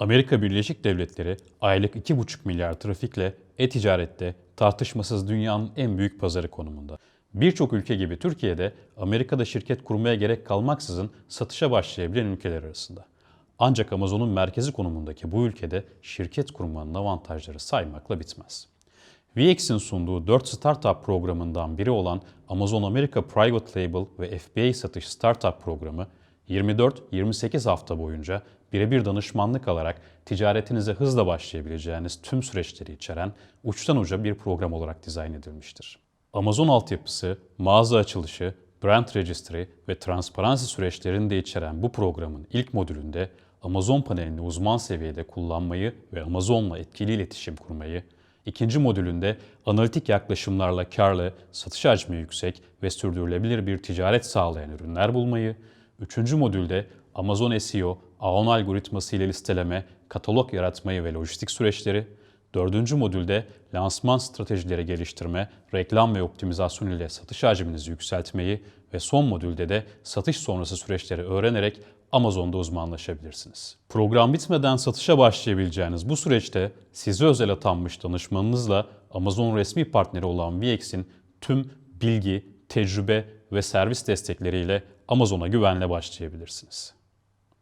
Amerika Birleşik Devletleri aylık 2,5 milyar trafikle e-ticarette tartışmasız dünyanın en büyük pazarı konumunda. Birçok ülke gibi Türkiye'de Amerika'da şirket kurmaya gerek kalmaksızın satışa başlayabilen ülkeler arasında. Ancak Amazon'un merkezi konumundaki bu ülkede şirket kurmanın avantajları saymakla bitmez. VX'in sunduğu 4 startup programından biri olan Amazon America Private Label ve FBA satış startup programı 24-28 hafta boyunca birebir danışmanlık alarak ticaretinize hızla başlayabileceğiniz tüm süreçleri içeren uçtan uca bir program olarak dizayn edilmiştir. Amazon altyapısı, mağaza açılışı, brand registry ve transparansi süreçlerini de içeren bu programın ilk modülünde Amazon panelini uzman seviyede kullanmayı ve Amazon'la etkili iletişim kurmayı, İkinci modülünde analitik yaklaşımlarla karlı, satış hacmi yüksek ve sürdürülebilir bir ticaret sağlayan ürünler bulmayı, üçüncü modülde Amazon SEO, AON algoritması ile listeleme, katalog yaratmayı ve lojistik süreçleri, dördüncü modülde lansman stratejileri geliştirme, reklam ve optimizasyon ile satış hacminizi yükseltmeyi ve son modülde de satış sonrası süreçleri öğrenerek Amazon'da uzmanlaşabilirsiniz. Program bitmeden satışa başlayabileceğiniz bu süreçte size özel atanmış danışmanınızla Amazon resmi partneri olan VX'in tüm bilgi, tecrübe ve servis destekleriyle Amazon'a güvenle başlayabilirsiniz.